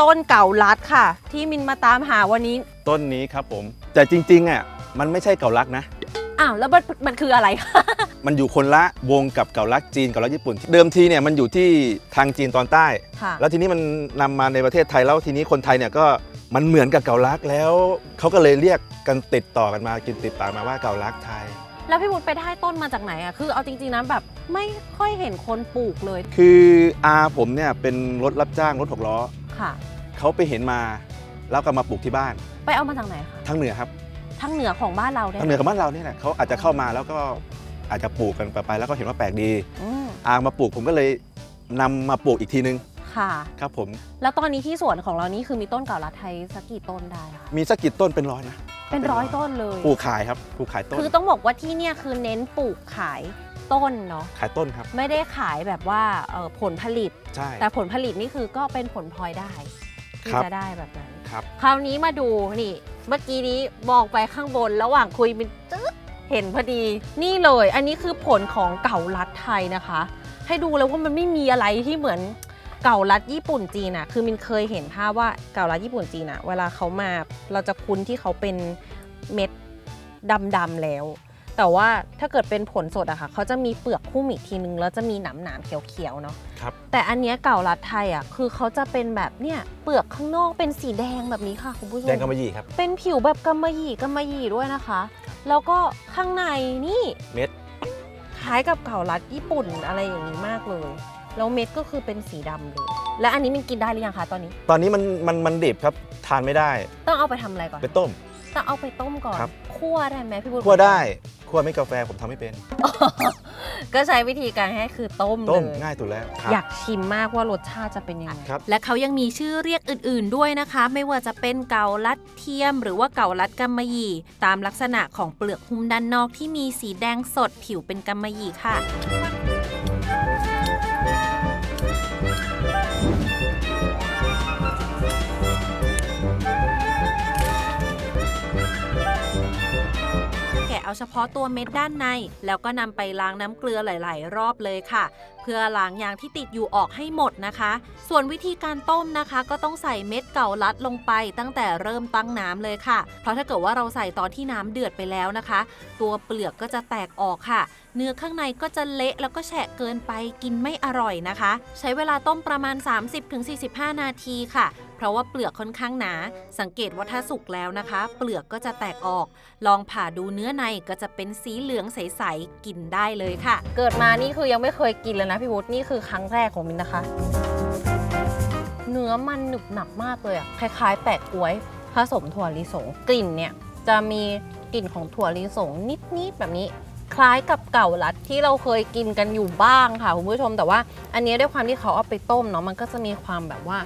ต้นเก่าลัดค่ะ ที่มินมาตามหาวันนี้ต้นนี้ครับผม แต่จริงๆอะมันไม่ใช่เกาลักนะ อ้าวแล้วมันมันคืออะไรคะ มันอยู่คนละวงกับเกาลักจีนเกาลักญี่ปุ่น เดิมทีเนี่ยมันอยู่ที่ทางจีนตอนใต้ ค่ะ แล้วทีนี้มันนำมาในประเทศไทยแล้วทีนี้คนไทยเนี่ยก็มันเหมือนกับเกาลักแล้วเขาก็เลยเรียกกันติดต่อกันมากินติดปากมาว่าเกาลักไทย แล้วพี่วุฒิไปได้ต้นมาจากไหนอะคือเอาจริงๆนะแบบไม่ค่อยเห็นคนปลูกเลย คืออาผมเนี่ยเป็นรถรับจ้างรถหกล้อ ค่ะ เขาไปเห็นมาแล้วก็มาปลูกที่บ้านไปเอามาจากไหนคะทางเหนือครับทางเหนือของบ้านเราได้ทางเหนือกับบ้านเราเนี่ยแหละเขาอาจจะเข้ามาแล้วก็อาจจะปลูกกันไปไปแล้วก็เห็นว่าแปลกดีอืมอามาปลูกผมก็เลยนำมาปลูกอีกทีนึงค่ะ ครับผมแล้วตอนนี้ที่สวนของเรานี่คือมีต้นเก่าลัดไทยสักกี่ต้นได้คะมีสักกี่ต้นเป็นร้อยนะเป็นร้อยต้นเลย ปลูกขายครับปลูกขายต้น คือต้องบอกว่าที่เนี่ยคือเน้นปลูกขาย ต้นเนาะขายต้นครับ ไม่ได้ขายแบบว่าเอ่อผลผลิต ใช่ แต่ผลผลิตนี่คือก็เป็นผลพลอยได้ที่ครับ จะได้แบบนั้น ครับ คราวนี้มาดูนี่ เมื่อกี้นี้มองไปข้างบนระหว่างคุยมันจึ๊กเห็นพอดีนี่เลย อันนี้คือผลของเก่าลัดไทยนะคะ ให้ดูแล้วว่ามันไม่มีอะไรที่เหมือนเก่าลัดญี่ปุ่นจีนอะคือมินเคยเห็นภาพว่าเก่าลัดญี่ปุ่นจีนอะเวลาเขามาเราจะคุ้นที่เขาเป็นเม็ดดำๆแล้ว แต่ว่าถ้าเกิดเป็นผลสดอะค่ะเขาจะมีเปลือกหุ้มอีกทีนึงแล้วจะมีหนามหนามๆเขียวๆเนาะครับ แต่อันเนี้ยเก่าลัดไทยอะคือเขาจะเป็นแบบเนี่ยเปลือกข้างนอกเป็นสีแดงแบบนี้ค่ะคุณผู้ชมแดงกำมะหยี่ครับ เป็นผิวแบบกำมะหยี่กำมะหยี่ด้วยนะคะ แล้วก็ข้างในนี่เม็ดคล้ายกับเก่าลัดญี่ปุ่นอะไรอย่างนี้มากเลยแล้วเม็ดก็คือเป็นสีดำเลย และอันนี้มันกินได้หรือยังคะตอนนี้ ตอนนี้มันมันมันดิบครับทานไม่ได้ ต้องเอาไปทำอะไรก่อนไปต้ม ต้องเอาไปต้มก่อน ครับ คั่วได้ไหมพี่บุญคั่วได้คั่วไม่กาแฟผมทำไม่เป็น ก็ใช้วิธีการให้คือต้มต้มเลยง่ายสุดแล้วครับ อยากชิมมากว่ารสชาติจะเป็นยังไง ครับ และเขายังมีชื่อเรียกอื่นๆด้วยนะคะ ไม่ว่าจะเป็นเกาลัดเทียม หรือว่าเกาลัดกำมะหยี่ ตามลักษณะของเปลือกหุ้มด้านนอกที่มีสีแดงสดผิวเป็นกำมะหยี่ค่ะ เฉพาะตัวเม็ดด้านใน แล้วก็นำไปล้างน้ำเกลือหลาย ๆ รอบเลยค่ะ เพื่อล้างยางที่ติดอยู่ออกให้หมดนะคะ ส่วนวิธีการต้มนะคะ ก็ต้องใส่เม็ดเก่าลัดลงไป ตั้งแต่เริ่มตั้งน้ำเลยค่ะ เพราะถ้าเกิดว่าเราใส่ตอนที่น้ำเดือดไปแล้วนะคะ ตัวเปลือกก็จะแตกออกค่ะ เนื้อข้างในก็จะเละแล้วก็แฉะเกินไปกินไม่อร่อยนะคะ ใช้เวลาต้มประมาณ 30-45 นาทีค่ะ เพราะว่าเปลือกค่อนข้างหนา สังเกตว่าถ้าสุกแล้วนะคะ เปลือกก็จะแตกออก ลองผ่าดูเนื้อในก็จะเป็นสีเหลืองใสๆกินได้เลยค่ะ เกิดมานี่คือยังไม่เคยกินเลยนะพี่วุฒินี่คือครั้งแรกของมินนะคะ เนื้อมันหนึบหนับมากเลยอะคล้ายๆ แปะกล้วยผสมถั่วลิสงกลิ่นเนี่ยจะมีกลิ่นของถั่วลิสงนิดๆแบบนี้ คล้ายกับเก่าลัดที่เราเคยกินกันอยู่บ้างค่ะคุณผู้ชมแต่ว่า อันนี้ด้วยความที่เขาเอาไปต้มเนาะมันก็จะมีความแบบว่า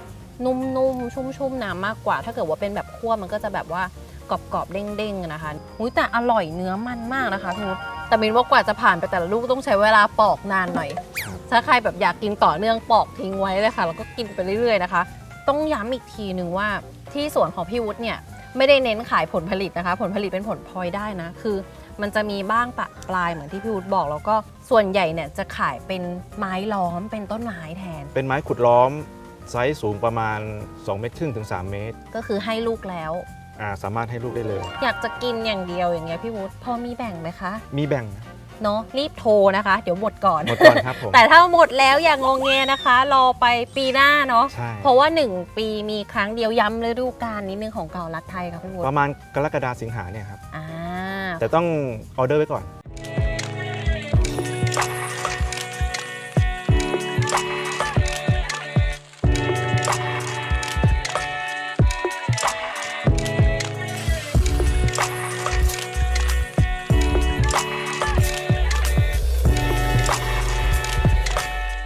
นุ่มๆ ชุ่มๆน้ำมากกว่า ถ้าเกิดว่าเป็นแบบคั่วมันก็จะแบบว่ากรอบๆเด้งๆนะคะอุ้ยแต่อร่อยเนื้อมันมากนะคะพี่นุชแต่มินว่ากว่าจะผ่านไปแต่ละลูกต้องใช้เวลาปอกนานหน่อย ถ้าใครแบบอยากกินต่อเนื่องปอกทิ้งไว้เลยค่ะแล้วก็กินไปเรื่อยๆนะคะ ต้องย้ำอีกทีหนึ่งว่าที่สวนของพี่วุฒิเนี่ยไม่ได้เน้นขายผลผลิตนะคะ ผลผลิตเป็นผลพลอยได้นะ คือ มันจะมีบ้างปะปลายเหมือนที่พี่วุฒิบอก แล้วก็ส่วนใหญ่เนี่ยจะขายเป็นไม้ล้อมเป็นต้นไม้แทน เป็นไม้ขุดล้อมไซส์สูงประมาณ 2 เมตรครึ่งถึง 3 เมตรก็คือให้ลูกแล้ว อ่าสามารถให้ลูกได้เลย อยากจะกินอย่างเดียวอย่างเงี้ยพี่วุฒิพอมีแบ่งไหมคะมีแบ่งนะเนาะรีบโทรนะคะ เดี๋ยวหมดก่อน หมดก่อนครับผม แต่ถ้าหมดแล้วอย่างงงเงนะคะ รอไปปีหน้าเนาะใช่ เพราะว่า 1 ปีมีครั้งเดียวย้ำฤดูกาลนิดนึงของเก่ารัดไทยค่ะพี่วุฒิประมาณกรกฎาสิงหาเนี่ยครับ อ่า แต่ต้องออเดอร์ไว้ก่อน